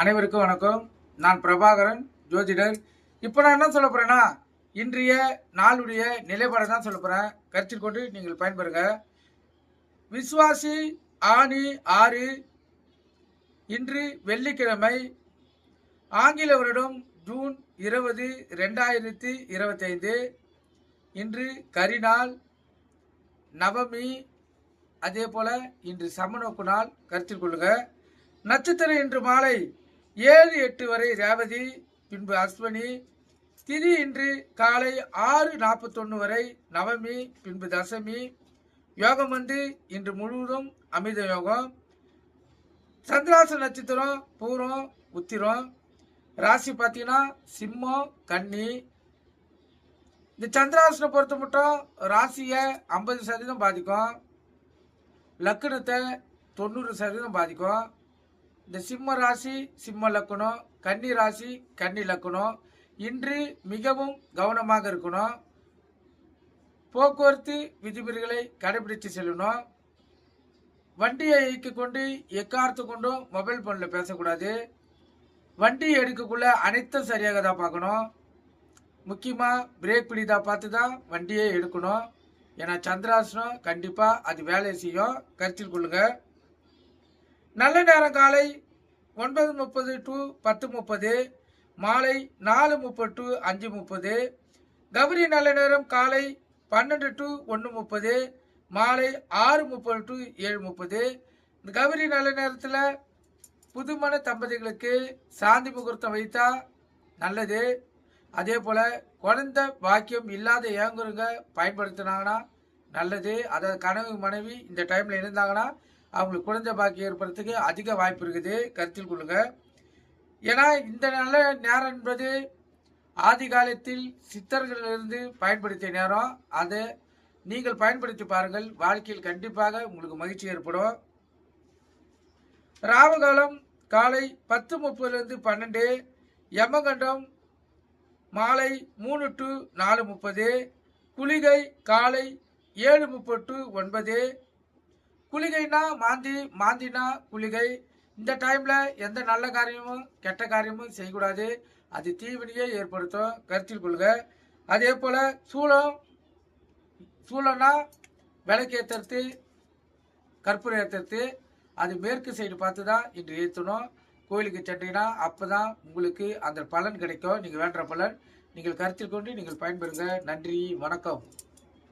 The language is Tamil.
அனைவருக்கும் வணக்கம். நான் பிரபாகரன் ஜோதிடர். இப்போ நான் என்ன சொல்ல போகிறேன்னா இன்றைய நாளுடைய நிலைப்பாடை தான் சொல்ல போகிறேன் கருத்தில் கொண்டு நீங்கள் பயன்பெறுங்க. விஸ்வாசி ஆணி ஆறு இன்று வெள்ளிக்கிழமை ஆங்கில வருடம் ஜூன் இருபது ரெண்டாயிரத்தி இருபத்தைந்து. இன்று கரிநாள் நவமி அதே போல் இன்று சமநோக்கு நாள். கருத்தில் கொள்ளுங்க. நட்சத்திரம் இன்று மாலை ஏழு எட்டு வரை ரேவதி பின்பு அஸ்வனி திதி இன்று காலை ஆறு நாற்பத்தொன்று வரை நவமி பின்பு தசமி. யோகம் வந்து இன்று முழுவதும் அமித யோகம். சந்திராச நட்சத்திரம் பூரம் உத்திரம். ராசி பார்த்தீங்கன்னா சிம்மம் கன்னி. இந்த சந்திராசனை பொறுத்த மட்டும் ராசியை ஐம்பது சதவீதம் பாதிக்கும். லக்கணத்தை தொண்ணூறு சதவீதம் பாதிக்கும். இந்த சிம்ம ராசி சிம்ம லக்கணம் கன்னி ராசி கன்னி லக்கணம் இன்று மிகவும் கவனமாக இருக்கணும். போக்குவரத்து விதிமுறைகளை கடைபிடித்து செல்லணும். வண்டியை இயக்கிக் கொண்டு எக்காரத்து கொண்டும் மொபைல் ஃபோனில் பேசக்கூடாது. வண்டி எடுக்கக்குள்ள அனைத்தும் சரியாக தான் பார்க்கணும். முக்கியமாக பிரேக் பிடிதா பார்த்து தான் வண்டியை எடுக்கணும். ஏன்னா சந்திராசனம் கண்டிப்பாக அது வேலை செய்யும். கருத்தில் கொள்ளுங்கள் நல்ல நேரம் காலை ஒன்பது முப்பது டு பத்து முப்பது மாலை நாலு முப்பது டு அஞ்சு முப்பது கௌரி நல்ல நேரம் காலை பன்னெண்டு டு ஒன்று முப்பது மாலை ஆறு முப்பது டு ஏழு முப்பது. இந்த கௌரி நல்ல நேரத்தில் புதுமண தம்பதிகளுக்கு சாந்தி முகூர்த்தம் வைத்தா நல்லது. அதே போல் குழந்த பாக்கியம் இல்லாத ஏங்குறவங்க பயன்படுத்தினாங்கன்னா நல்லது. அதாவது கனவு மனைவி இந்த டைமில் இருந்தாங்கன்னா அவங்களுக்கு குழந்தை பாக்கியம் ஏற்படுறதுக்கு அதிக வாய்ப்பு இருக்குது. கருத்தில் கொள்ளுங்க. ஏன்னா இந்த நல்ல நேரம் என்பது ஆதி காலத்தில் சித்தர்களிலிருந்து பயன்படுத்திய நேரம். அதை நீங்கள் பயன்படுத்தி பாருங்கள். வாழ்க்கையில் கண்டிப்பாக உங்களுக்கு மகிழ்ச்சி ஏற்படும். ராமகாலம் காலை பத்து முப்பதுலேருந்து பன்னெண்டு யமகண்டம் மாலை மூணு டு நாலு முப்பது குளிகை காலை ஏழு முப்பது டு ஒன்பது குளிகைனா மாந்தி மாந்தினா குளிகை. இந்த டைமில் எந்த நல்ல காரியமும் கெட்ட காரியமும் செய்யக்கூடாது. அது தீவினையே ஏற்படுத்தும். கருத்தில் கொள்க. அதே போல் சூளம் சூளம்னா விளக்கு ஏற்றுறது கற்பூரம் ஏற்றுறது அது மேற்கு சைடு பார்த்து தான் இன்று ஏற்றணும் கோயிலுக்கு சென்றீங்கன்னா அப்போ தான் உங்களுக்கு அந்த பலன் கிடைக்கும். நீங்கள் வேண்டுற பலன். நீங்கள் கருத்தில் கொண்டு நீங்கள் பயன்பெறுங்க. நன்றி வணக்கம்.